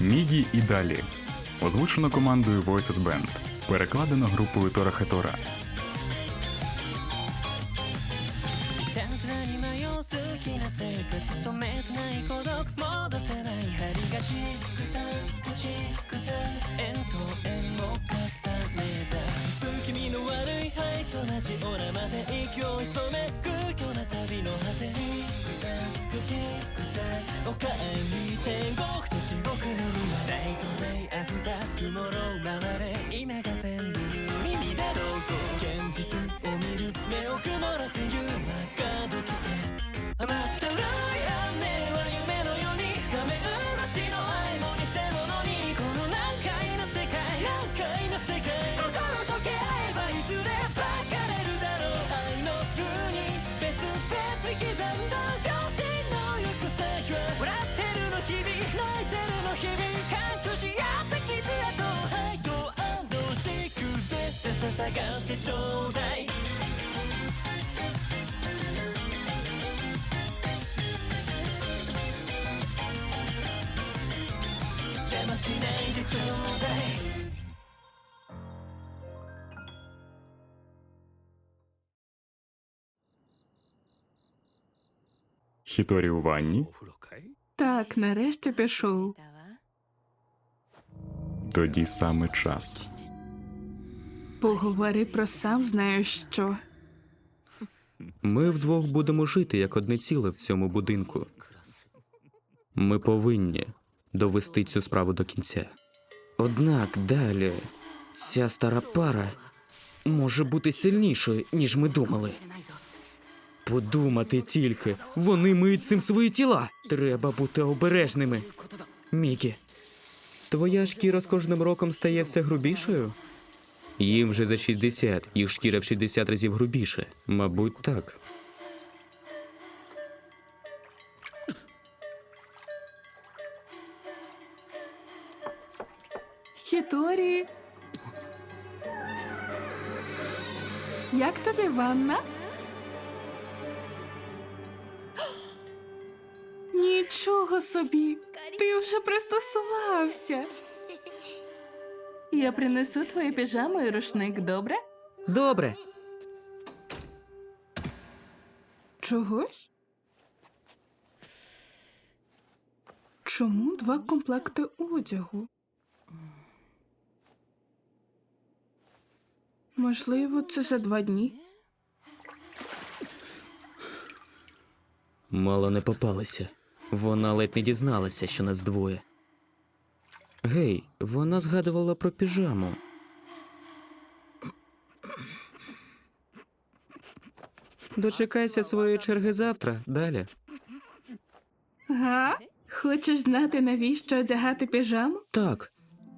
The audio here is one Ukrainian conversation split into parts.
Мігі і далі. Озвучено командою Voices Band. Перекладено групою Тора Хетора. しないでちょうだい Хіторі у ванні. Так, нарешті пішов. Тоді саме час. Поговори про сам знаєш що. Ми вдвох будемо жити як одне ціле в цьому будинку. Ми повинні довести цю справу до кінця. Однак далі ця стара пара може бути сильнішою, ніж ми думали. Подумати тільки, вони миють цим свої тіла. Треба бути обережними. Мікі, твоя шкіра з кожним роком стає все грубішою? Їм вже за 60, їх шкіра в 60 разів грубіше. Мабуть, так. Хіторі. Як тобі ванна? Нічого собі. Ти вже пристосувався. Я принесу твою піжаму і рушник, добре? Добре. Чогось? Чому два комплекти одягу? Можливо, це за два дні. Мало не попалися. Вона ледь не дізналася, що нас двоє. Гей, вона згадувала про піжаму. Дочекайся своєї черги завтра, далі. Га? Хочеш знати, навіщо одягати піжаму? Так,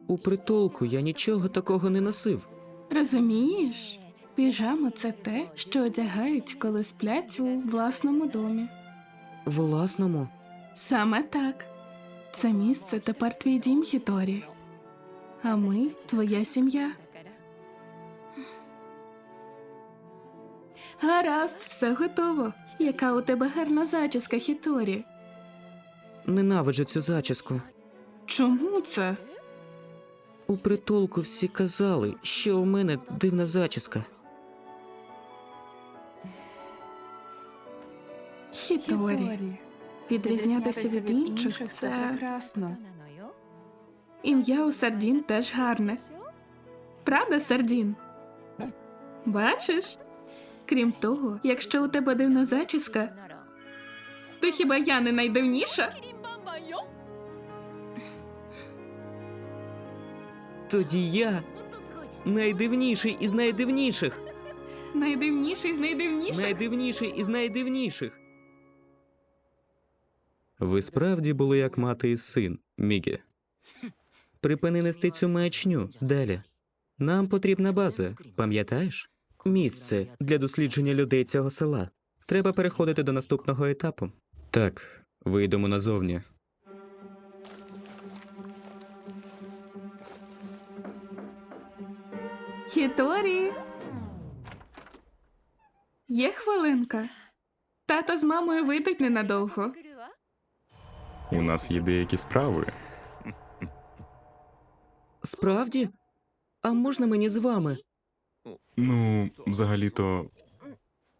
у притулку я нічого такого не носив. Розумієш? Піжама це те, що одягають, коли сплять у власному домі. Власному. Саме так. Це місце тепер твій дім, Хіторі. А ми твоя сім'я. Гаразд, все готово. Яка у тебе гарна зачіска, Хіторі. Ненавиджу цю зачіску. Чому це? У притулку всі казали, що у мене дивна зачіска. Хіторі. Відрізнятися від інших це прекрасно. Ім'я у Сардін теж гарне. Правда, Сардін? Бачиш? Крім того, якщо у тебе дивна зачіска, то хіба я не найдивніша? Тоді я найдивніший із найдивніших. Найдивніший з найдивніших. Найдивніший із найдивніших. Ви справді були як мати і син, Мігі. Припини нести цю маячню далі. Нам потрібна база, пам'ятаєш? Місце для дослідження людей цього села. Треба переходити до наступного етапу. Так, вийдемо назовні. Хіторі. Є хвилинка. Тато з мамою вийдуть ненадовго. У нас є деякі справи. Справді? А можна мені з вами? Ну, взагалі-то,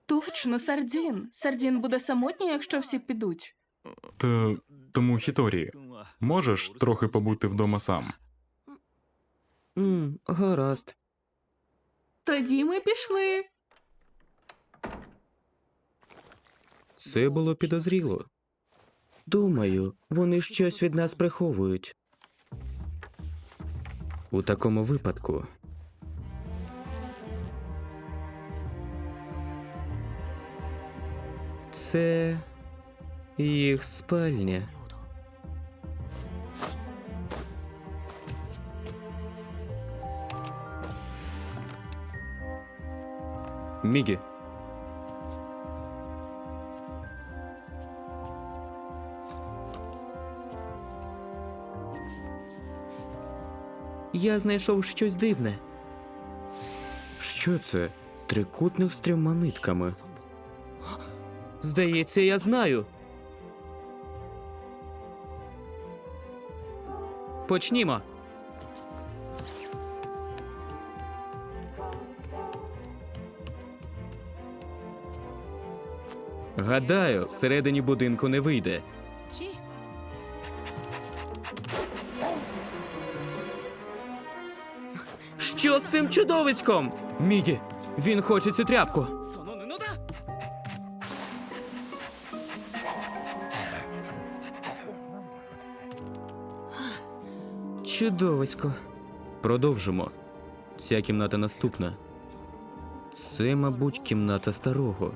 Точно, Сардін. Сардін буде самотній, якщо всі підуть. то тому Хіторі, можеш трохи побути вдома сам? М, гаразд. Тоді ми пішли. Це було підозріло. Думаю, вони щось від нас приховують. У такому випадку. Це їх спальня. Мігі, Я знайшов щось дивне. Що це? Трикутник з трьома нитками. Здається, я знаю. Почнімо. Гадаю, всередині будинку не вийде. Що з цим чудовиськом? Мігі, він хоче цю тряпку. Чудовисько. Продовжимо. Ця кімната наступна. Це, мабуть, кімната старого.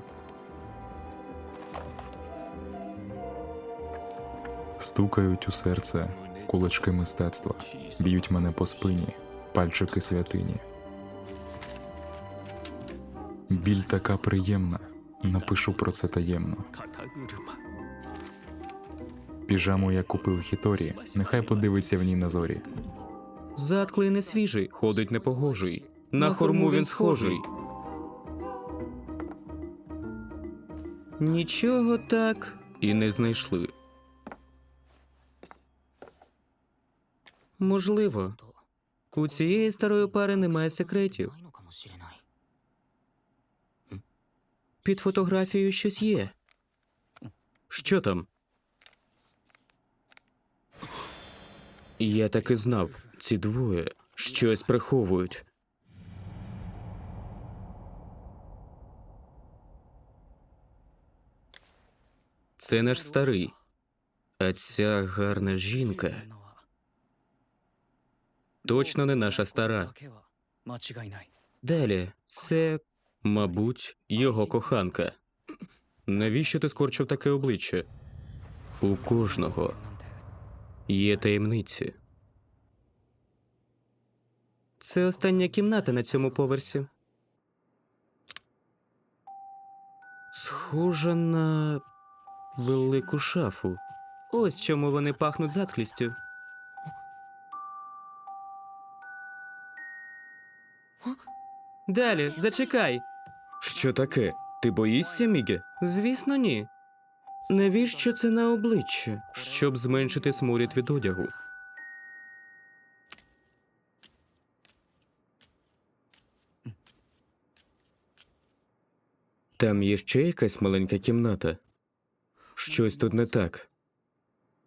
Стукають у серце кулачки мистецтва, б'ють мене по спині, пальчики святині. Біль така приємна, напишу про це таємно. Піжаму я купив хіторі, нехай подивиться в ній на зорі. Затклий не свіжий, ходить непогожий. На хорму він схожий. Нічого так і не знайшли. Можливо, у цієї старої пари немає секретів. Під фотографією щось є. Що там? Я таки знав, ці двоє щось приховують. Це наш старий, а ця гарна жінка точно не наша стара. Далі, це, мабуть, його коханка. Навіщо ти скорчив таке обличчя? У кожного є таємниці. Це остання кімната на цьому поверсі. Схожа на велику шафу. Ось чому вони пахнуть затхлістю. Далі, зачекай. Що таке? Ти боїшся, Мігі? Звісно, ні. Навіщо це на обличчі? Щоб зменшити сморід від одягу. Там є ще якась маленька кімната. Щось тут не так.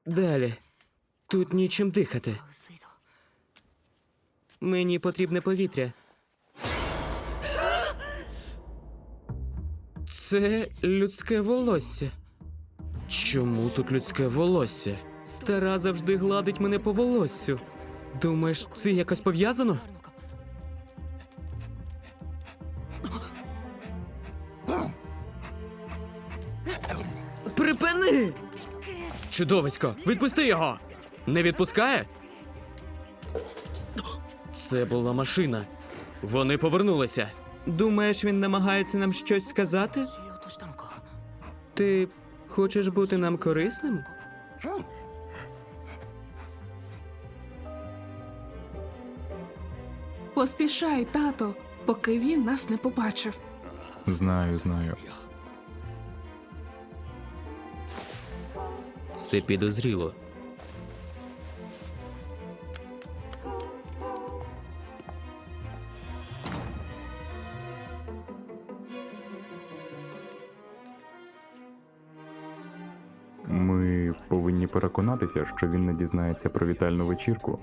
Далі. Тут нічим дихати. Мені потрібне повітря. Це людське волосся. Чому тут людське волосся? Стара завжди гладить мене по волоссю. Думаєш, це якось пов'язано? Припини! Чудовисько, відпусти його! Не відпускає? Це була машина. Вони повернулися. Думаєш, він намагається нам щось сказати? Ти хочеш бути нам корисним? Поспішай, тато, поки він нас не побачив. Знаю, знаю. Це підозріло. Переконатися, що він не дізнається про вітальну вечірку.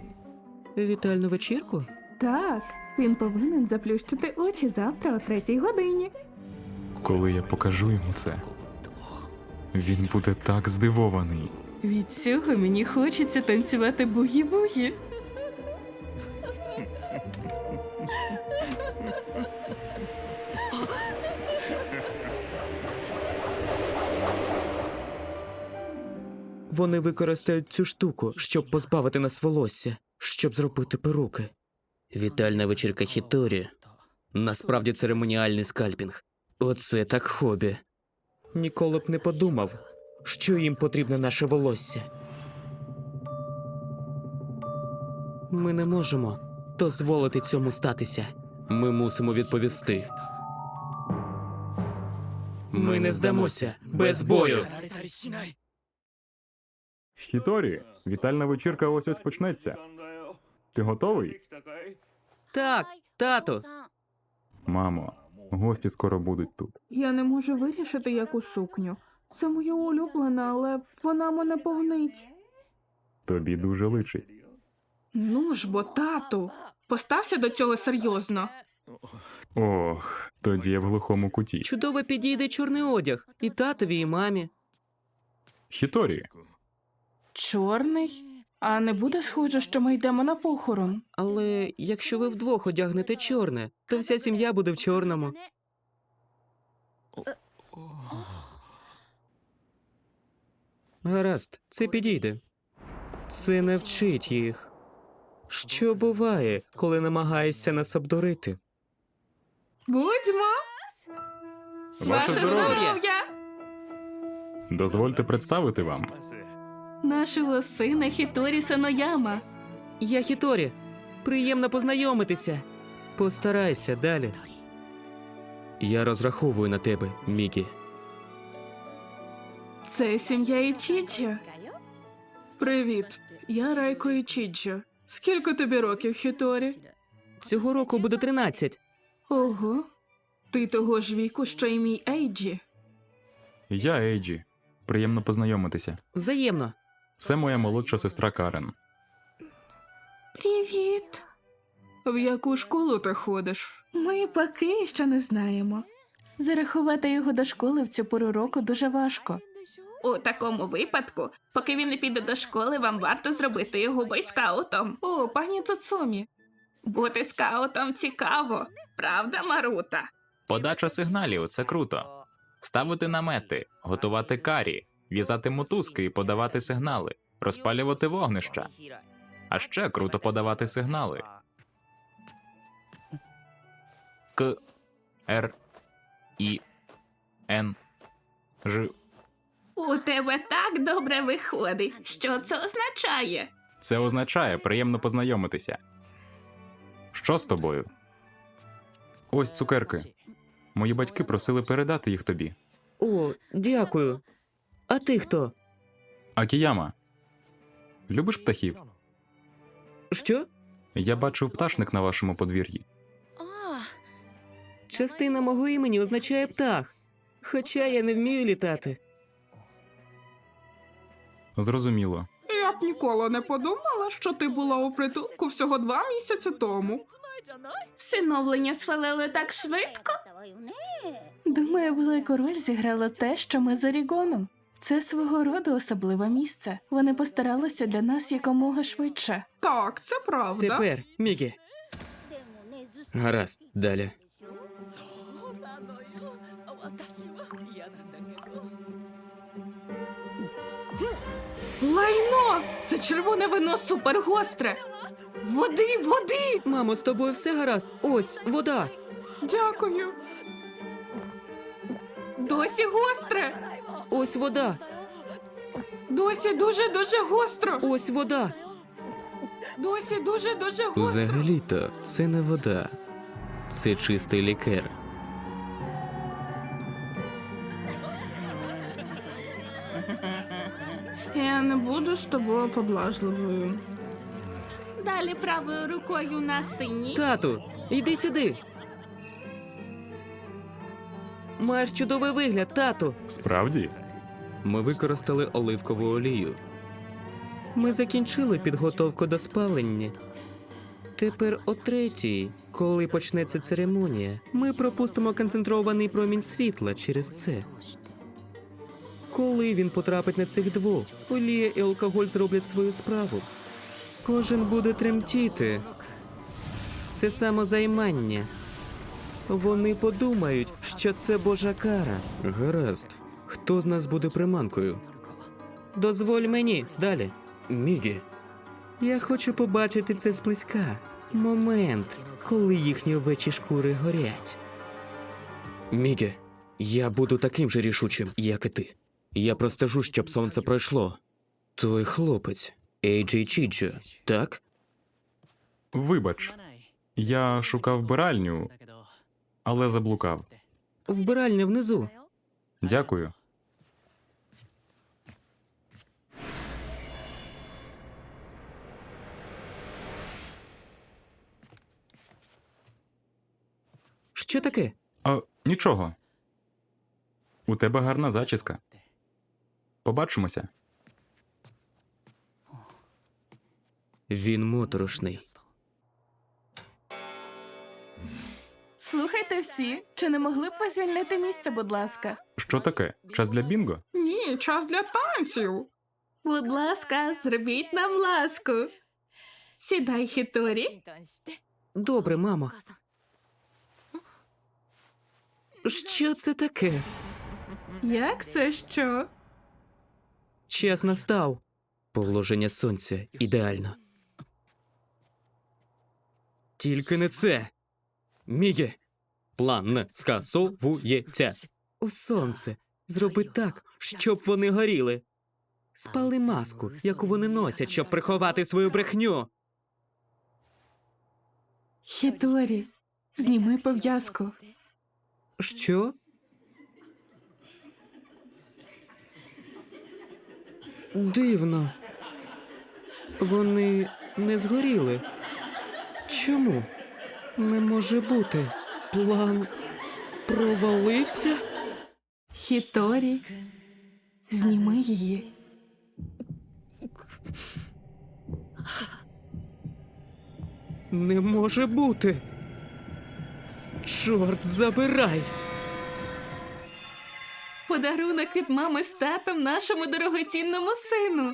Вітальну вечірку? Так, він повинен заплющити очі завтра о третій годині. Коли я покажу йому це, він буде так здивований. Від цього мені хочеться танцювати бугі-бугі. Вони використають цю штуку, щоб позбавити нас волосся, щоб зробити перуки. Вітальна вечірка Хіторі. Насправді церемоніальний скальпінг. Оце так хобі. Ніколи б не подумав, що їм потрібне наше волосся. Ми не можемо дозволити цьому статися. Ми мусимо відповісти. Ми не здамося без бою. Хіторі, вітальна вечірка ось ось почнеться. Ти готовий? Так, тато. Мамо, гості скоро будуть тут. Я не можу вирішити, яку сукню. Це моя улюблена, але вона мене повнить. Тобі дуже личить. Ну ж бо, тату, постався до цього серйозно. Ох, тоді я в глухому куті. Чудово підійде чорний одяг і татові, і мамі. Хіторі, Чорний? А не буде схоже, що ми йдемо на похорон. Але якщо ви вдвох одягнете чорне, то вся сім'я буде в чорному. Гаразд, це підійде. Це не вчить їх. Що буває, коли намагаєшся нас обдурити? Будьмо! ваше здоров'я! здоров'я! Дозвольте представити вам. Нашого сина Хіторі Санояма. Я Хіторі. Приємно познайомитися. Постарайся далі. Я розраховую на тебе, Мікі. Це сім'я Ічіджо. Привіт, я Райко Ічіджо. Скільки тобі років, Хіторі? Цього року буде 13. Ого. Ти того ж віку, що й мій Ейджі. Я Ейджі. Приємно познайомитися. Взаємно. Це моя молодша сестра Карен. Привіт. В яку школу ти ходиш? Ми поки що не знаємо. Зарахувати його до школи в цю пору року дуже важко. У такому випадку, поки він не піде до школи, вам варто зробити його бойскаутом. О, пані Цуцумі. Бути скаутом цікаво, правда, Марута? Подача сигналів це круто. Ставити намети, готувати карі, в'язати мотузки і подавати сигнали, розпалювати вогнища. А ще круто подавати сигнали. К Р І Н Ж. У тебе так добре виходить. Що це означає? Це означає приємно познайомитися. Що з тобою? Ось цукерки. Мої батьки просили передати їх тобі. О, дякую. А ти хто? Акіяма. Любиш птахів? Що? Я бачив пташник на вашому подвір'ї. Частина мого імені означає птах. Хоча я не вмію літати. Зрозуміло. Я б ніколи не подумала, що ти була у притулку всього два місяці тому. Всиновлення схвалили так швидко. Думаю, велику роль зіграло те, що ми з Орігоном. Це свого роду особливе місце. Вони постаралися для нас якомога швидше. Так, це правда. Тепер, Мікі. Гаразд, далі. Лайно! Це червоне вино супергостре! Води, води! Мамо, з тобою все гаразд. Ось вода. Дякую. Досі гостре! Ось вода. Досі дуже дуже гостро! Ось вода. Досі дуже дуже гостро! Взагалі-то це не вода. Це чистий лікер. Я не буду з тобою поблажливою. Далі правою рукою на синій. Тату, йди сюди. Маєш чудовий вигляд, тату. Справді? Ми використали оливкову олію. Ми закінчили підготовку до спалення. Тепер о третій, коли почнеться церемонія, ми пропустимо концентрований промінь світла через це. Коли він потрапить на цих двох, олія і алкоголь зроблять свою справу. Кожен буде тремтіти. Це самозаймання. Вони подумають, що це божа кара. Гаразд. Хто з нас буде приманкою? Дозволь мені далі. Мігі. Я хочу побачити це зблизька. Момент, коли їхні овечі шкури горять. Міге, я буду таким же рішучим, як і ти. Я простежу, щоб сонце пройшло. Той хлопець, Ейджей Чіджо, так? Вибач, я шукав вбиральню, але заблукав. Вбиральня внизу. Дякую. Що таке? А нічого. У тебе гарна зачіска. Побачимося. Він моторошний. Слухайте всі, чи не могли б ви звільнити місце, будь ласка? Що таке? Час для бінго? Ні, час для танців. Будь ласка, зробіть нам ласку. Сідай, Хіторі. Добре, мамо. Що це таке? Як це що? Час настав. Положення сонця ідеально. Тільки не це. Міге. План скасовується. У сонце. Зроби так, щоб вони горіли. Спали маску, яку вони носять, щоб приховати свою брехню. Хіторі, зніми пов'язку. Що? Дивно. Вони не згоріли. Чому? Не може бути. План провалився? Хіторі, зніми її. Не може бути. Чорт забирай. Подарунок від мами з татом нашому дорогоцінному сину.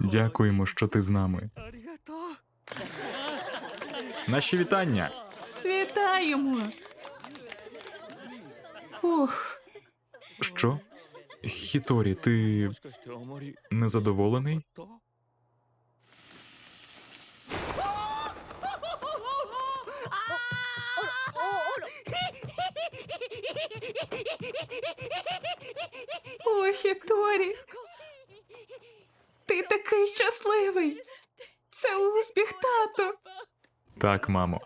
Дякуємо, що ти з нами. Наші вітання. Вітаємо. Ох, Що? Хіторі, ти незадоволений? о, Хіторі. Ти такий щасливий. Це успіх, тато. Так, мамо.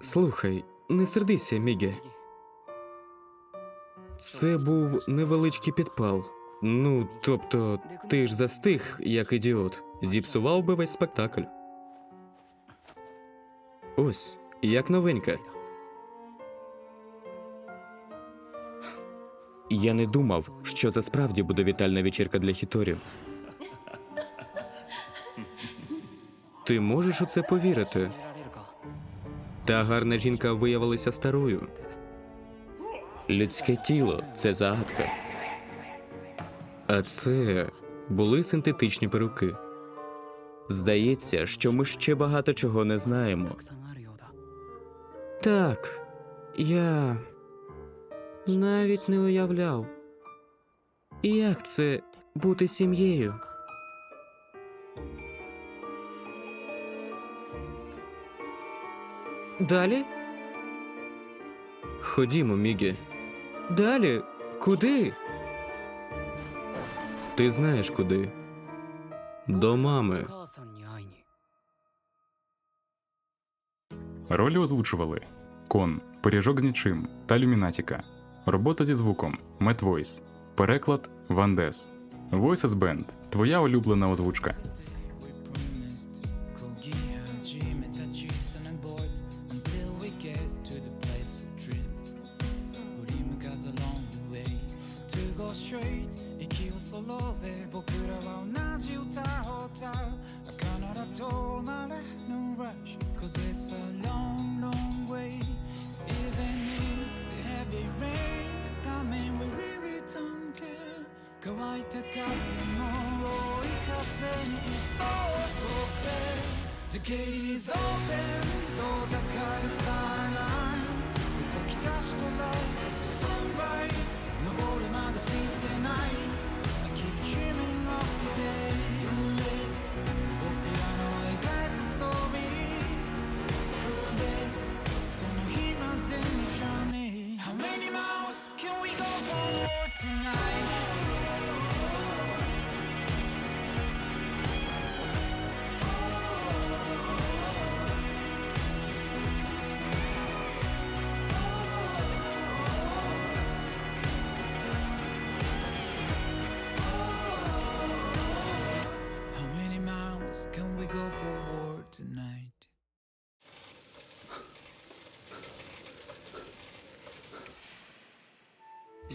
Слухай, не сердися, Міге. Це був невеличкий підпал. Ну, тобто, ти ж застиг, як ідіот, зіпсував би весь спектакль. Ось, як новенька. Я не думав, що це справді буде вітальна вечірка для хіторів. Ти можеш у це повірити? Та гарна жінка виявилася старою. Людське тіло це загадка. А це були синтетичні перуки. Здається, що ми ще багато чого не знаємо. Так, я навіть не уявляв. Як це бути сім'єю? Далі? Ходімо, Мігі. Далі? Куди? Ти знаєш куди. До мами. Ролі озвучували Кон, Пиріжок з нічим та Люмінатіка. Робота зі звуком Мет Войс. Переклад Вандес. Voices Band. Твоя улюблена озвучка. 乾いた風も追い風にいそうと The gate is open 遠ざかるスカイラ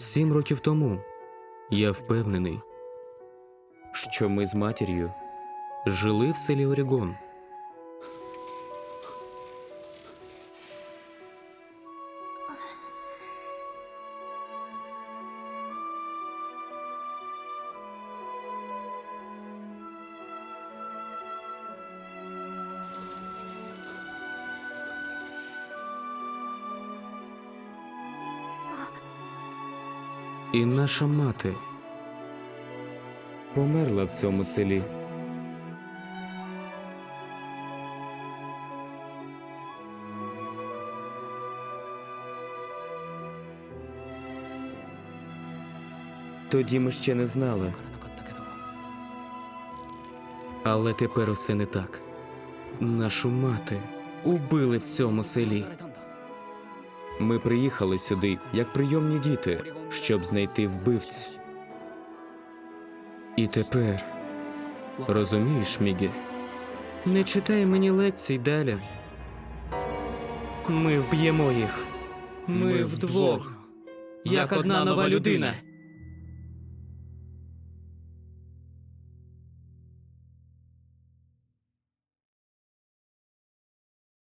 Сім років тому я впевнений, що ми з матір'ю жили в селі Орігон. Наша мати померла в цьому селі. Тоді ми ще не знали. Але тепер усе не так. Нашу мати убили в цьому селі. Ми приїхали сюди як прийомні діти, щоб знайти вбивць. І тепер розумієш, Мігі? Не читай мені лекцій далі. Ми вб'ємо їх. Ми вдвох, як одна нова людина.